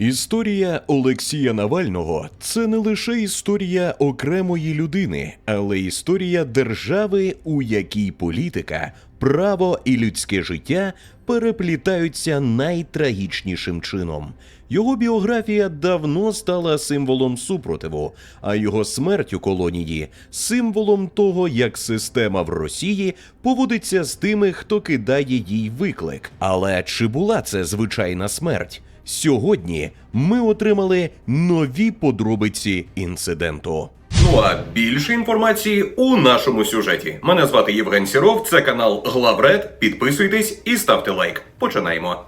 Історія Олексія Навального це не лише історія окремої людини, але історія держави, у якій політика, право і людське життя переплітаються найтрагічнішим чином. Його біографія давно стала символом супротиву, а його смерть у колонії символом того, як система в Росії поводиться з тими, хто кидає їй виклик. Але чи була це звичайна смерть? Сьогодні ми отримали нові подробиці інциденту. Ну а більше інформації у нашому сюжеті. Мене звати Євген Сіров, це канал Главред. Підписуйтесь і ставте лайк. Починаємо.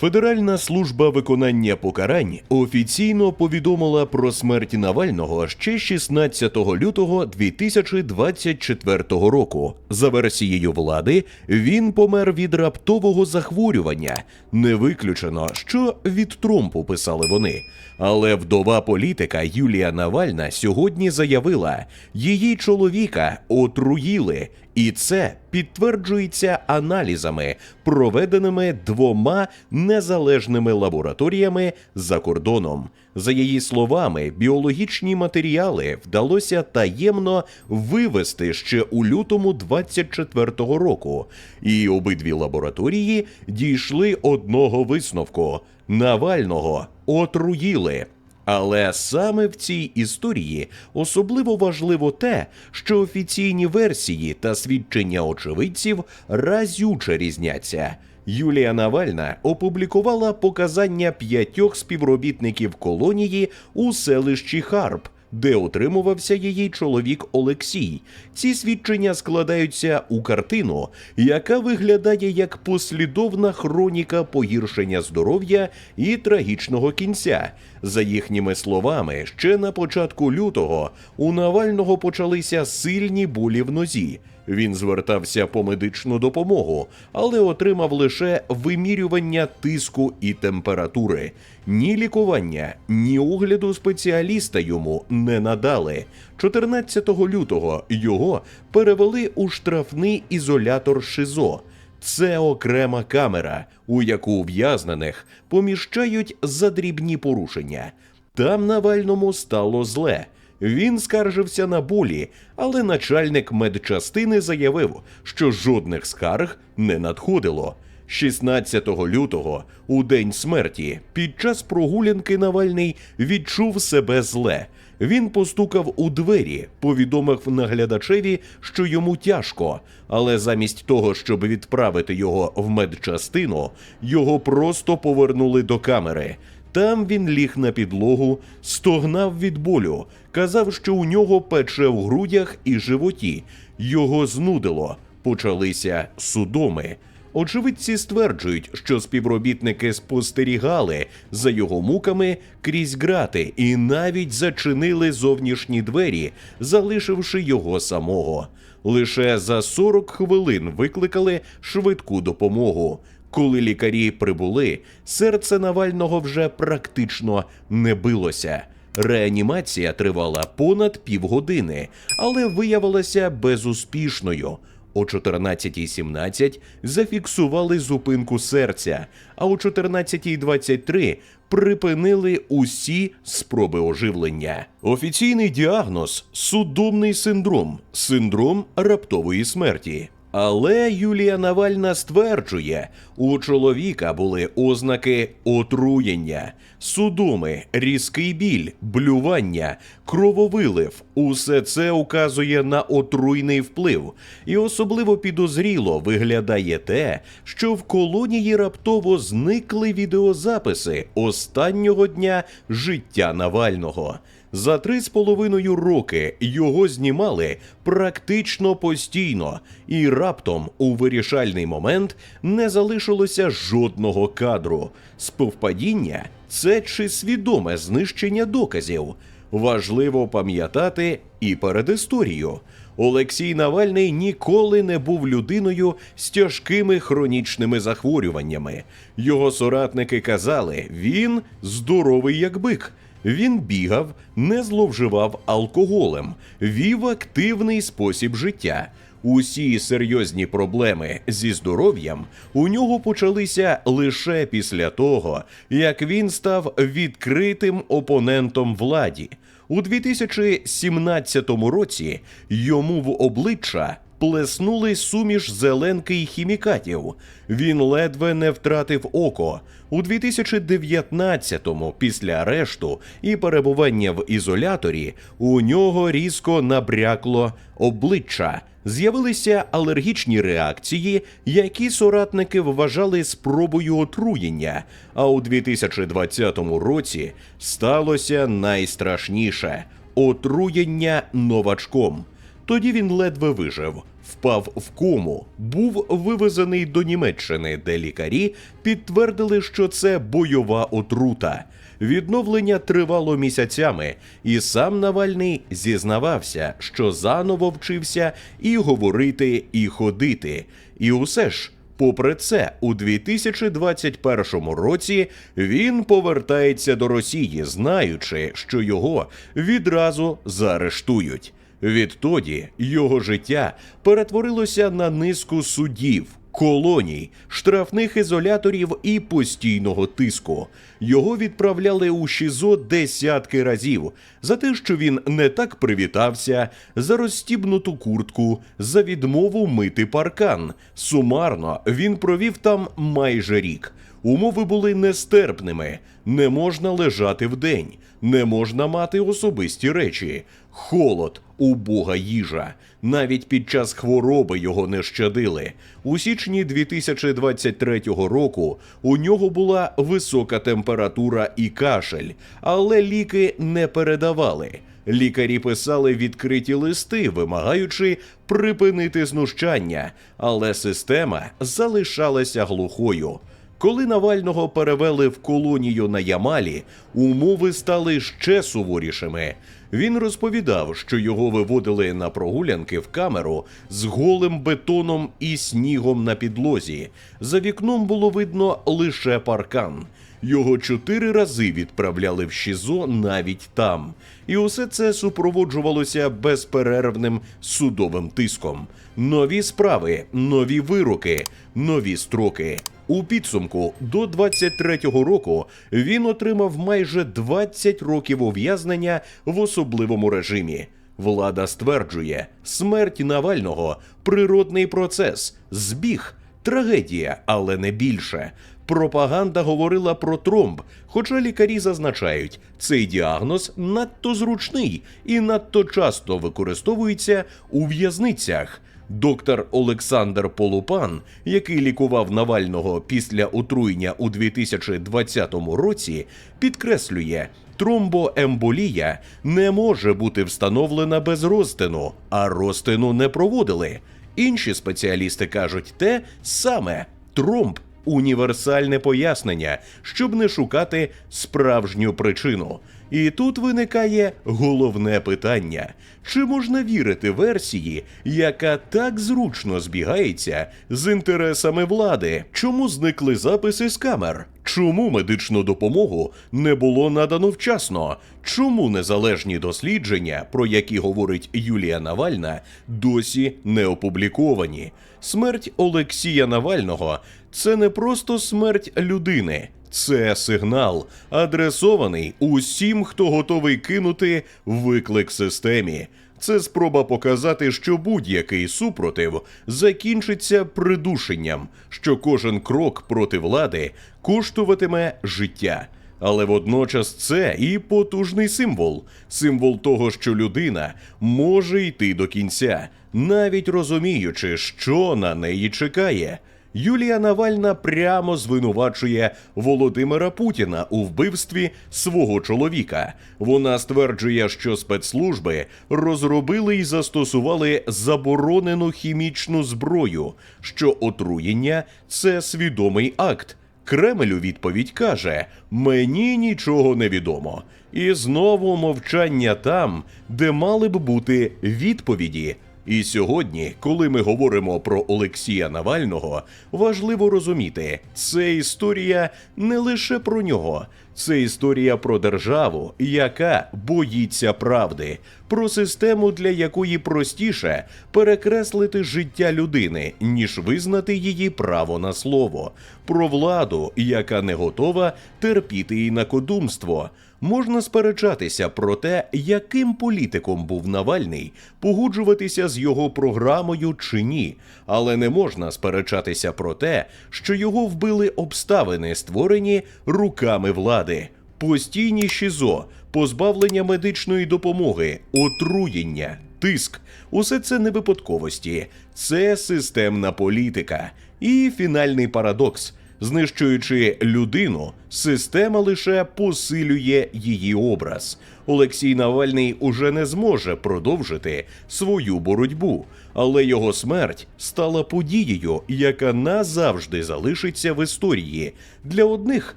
Федеральна служба виконання покарань офіційно повідомила про смерть Навального ще 16 лютого 2024 року. За версією влади, він помер від раптового захворювання. Не виключено, що від Тромпу писали вони. Але вдова політика Юлія Навальна сьогодні заявила, її чоловіка отруїли, і це підтверджується аналізами, проведеними двома незалежними лабораторіями за кордоном. За її словами, біологічні матеріали вдалося таємно вивести ще у лютому 24-го року, і обидві лабораторії дійшли одного висновку: Навального отруїли. Але саме в цій історії особливо важливо те, що офіційні версії та свідчення очевидців разюче різняться. Юлія Навальна опублікувала показання п'ятьох співробітників колонії у селищі Харп, де утримувався її чоловік Олексій. Ці свідчення складаються у картину, яка виглядає як послідовна хроніка погіршення здоров'я і трагічного кінця. За їхніми словами, ще на початку лютого у Навального почалися сильні болі в нозі. Він звертався по медичну допомогу, але отримав лише вимірювання тиску і температури. Ні лікування, ні огляду спеціаліста йому не надали. 14 лютого його перевели у штрафний ізолятор ШИЗО. Це окрема камера, у яку ув'язнених поміщають за дрібні порушення. Там Навальному стало зле. Він скаржився на болі, але начальник медчастини заявив, що жодних скарг не надходило. 16 лютого, у день смерті, під час прогулянки Навальний відчув себе зле. Він постукав у двері, повідомив наглядачеві, що йому тяжко, але замість того, щоб відправити його в медчастину, його просто повернули до камери. Там він ліг на підлогу, стогнав від болю, казав, що у нього пече в грудях і животі. Його знудило, почалися судоми. Очевидці стверджують, що співробітники спостерігали за його муками крізь грати і навіть зачинили зовнішні двері, залишивши його самого. Лише за 40 хвилин викликали швидку допомогу. Коли лікарі прибули, серце Навального вже практично не билося. Реанімація тривала понад півгодини, але виявилася безуспішною. О 14.17 зафіксували зупинку серця, а о 14.23 припинили усі спроби оживлення. Офіційний діагноз судомний синдром, синдром раптової смерті. Але Юлія Навальна стверджує, у чоловіка були ознаки отруєння, судоми, різкий біль, блювання, крововилив. Усе це указує на отруйний вплив, і особливо підозріло виглядає те, що в колонії раптово зникли відеозаписи останнього дня життя Навального. За три з половиною роки його знімали практично постійно, і раптом у вирішальний момент не залишилося жодного кадру. Співпадіння це чи свідоме знищення доказів. Важливо пам'ятати і перед історією. Олексій Навальний ніколи не був людиною з тяжкими хронічними захворюваннями. Його соратники казали, він здоровий як бик. Він бігав, не зловживав алкоголем, вів активний спосіб життя. Усі серйозні проблеми зі здоров'ям у нього почалися лише після того, як він став відкритим опонентом владі. У 2017 році йому в обличчя плеснули суміш зеленки й хімікатів. Він ледве не втратив око. У 2019-му, після арешту і перебування в ізоляторі, у нього різко набрякло обличчя. З'явилися алергічні реакції, які соратники вважали спробою отруєння. А у 2020 році сталося найстрашніше отруєння новачком. Тоді він ледве вижив, впав в кому, був вивезений до Німеччини, де лікарі підтвердили, що це бойова отрута. Відновлення тривало місяцями, і сам Навальний зізнавався, що заново вчився і говорити, і ходити. І усе ж. Попри це, у 2021 році він повертається до Росії, знаючи, що його відразу заарештують. Відтоді його життя перетворилося на низку судів, колоній, штрафних ізоляторів і постійного тиску. Його відправляли у ШІЗО десятки разів за те, що він не так привітався, за розстібнуту куртку, за відмову мити паркан. Сумарно він провів там майже рік. Умови були нестерпними. Не можна лежати вдень, не можна мати особисті речі, холод, убога їжа. Навіть під час хвороби його не щадили. У січні 2023 року у нього була висока температура і кашель, але ліки не передавали. Лікарі писали відкриті листи, вимагаючи припинити знущання, але система залишалася глухою. Коли Навального перевели в колонію на Ямалі, умови стали ще суворішими. Він розповідав, що його виводили на прогулянки в камеру з голим бетоном і снігом на підлозі. За вікном було видно лише паркан. Його чотири рази відправляли в ШІЗО навіть там. І усе це супроводжувалося безперервним судовим тиском. Нові справи, нові вироки, нові строки. У підсумку до 23-го року він отримав майже 20 років ув'язнення в особливому режимі. Влада стверджує, смерть Навального природний процес, збіг, трагедія, але не більше. Пропаганда говорила про тромб, хоча лікарі зазначають, цей діагноз надто зручний і надто часто використовується у в'язницях. Доктор Олександр Полупан, який лікував Навального після отруєння у 2020 році, підкреслює, тромбоемболія не може бути встановлена без розтину, а розтину не проводили. Інші спеціалісти кажуть те саме тромб універсальне пояснення, щоб не шукати справжню причину. І тут виникає головне питання: чи можна вірити версії, яка так зручно збігається з інтересами влади? Чому зникли записи з камер? Чому медичну допомогу не було надано вчасно? Чому незалежні дослідження, про які говорить Юлія Навальна, досі не опубліковані? Смерть Олексія Навального це не просто смерть людини. Це сигнал, адресований усім, хто готовий кинути виклик системі. Це спроба показати, що будь-який супротив закінчиться придушенням, що кожен крок проти влади коштуватиме життя. Але водночас це і потужний символ символ того, що людина може йти до кінця, навіть розуміючи, що на неї чекає. Юлія Навальна прямо звинувачує Володимира Путіна у вбивстві свого чоловіка. Вона стверджує, що спецслужби розробили і застосували заборонену хімічну зброю, що отруєння це свідомий акт. Кремль у відповідь каже: мені нічого не відомо. І знову мовчання там, де мали б бути відповіді. І сьогодні, коли ми говоримо про Олексія Навального, важливо розуміти, це історія не лише про нього, Це історія про державу, яка боїться правди, про систему, для якої простіше перекреслити життя людини, ніж визнати її право на слово, про владу, яка не готова терпіти інакодумство. Можна сперечатися про те, яким політиком був Навальний, погоджуватися з його програмою чи ні, але не можна сперечатися про те, що його вбили обставини, створені руками влади. Постійні ШІЗО, позбавлення медичної допомоги, отруєння, тиск усе це не випадковості, це системна політика. І фінальний парадокс. Знищуючи людину, система лише посилює її образ. Олексій Навальний уже не зможе продовжити свою боротьбу, але його смерть стала подією, яка назавжди залишиться в історії для одних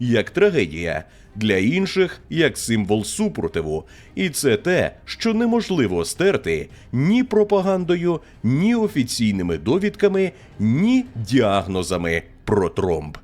як трагедія, для інших як символ супротиву. І це те, що неможливо стерти ні пропагандою, ні офіційними довідками, ні діагнозами про тромб.